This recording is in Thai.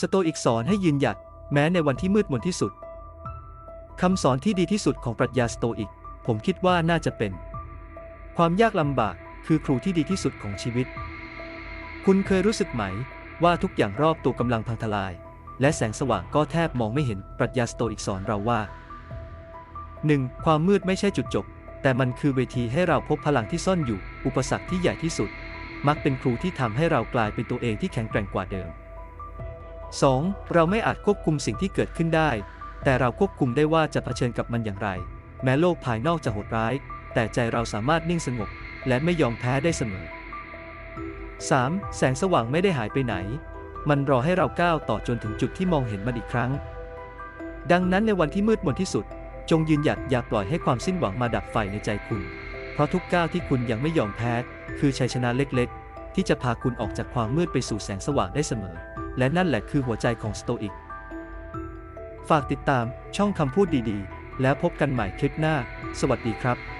สโตอิกสอนให้ยืนหยัด แม้ในวันที่มืดมนที่สุดคำสอนที่ดีที่สุดของปรัชญาสโตอิก ผมคิดว่าน่าจะเป็น ความยากลำบากคือครูที่ดีที่สุดของชีวิต คุณเคยรู้สึกไหม ว่าทุกอย่างรอบตัวกำลังพังทลาย และแสงสว่างก็แทบมองไม่เห็นปรัชญาสโตอิกสอนเราว่า 1. ความมืดไม่ใช่จุดจบ แต่มันคือเวทีให้เราพบพลังที่ซ่อนอยู่ อุปสรรคที่ใหญ่ที่สุด มักเป็นครูที่ทำให้เรากลายเป็นตัวเองที่แข็งแกร่งกว่าเดิม 2. เราไม่อาจควบคุมสิ่งที่เกิดขึ้นได้ แต่เราควบคุมได้ว่าจะเผชิญกับมันอย่างไร แม้โลกภายนอกจะโหดร้าย แต่ใจเราสามารถนิ่งสงบ และไม่ยอมแพ้ได้เสมอ 3. แสงสว่างไม่ได้หายไปไหน มันรอให้เราก้าวต่อจนถึงจุดที่มองเห็นมันอีกครั้ง ดังนั้นในวันที่มืดมนที่สุด จงยืนหยัดอย่าปล่อยให้ความสิ้นหวังมาดับไฟในใจคุณ เพราะทุกก้าวที่คุณยังไม่ยอมแพ้ คือชัยชนะเล็กๆ ที่จะพาคุณออกจากความมืดไปสู่แสงสว่างได้เสมอ และนั่นแหละคือหัวใจของสโตอิก ฝากติดตามช่องคำพูดดีๆ แล้วพบกันใหม่คลิปหน้า สวัสดีครับ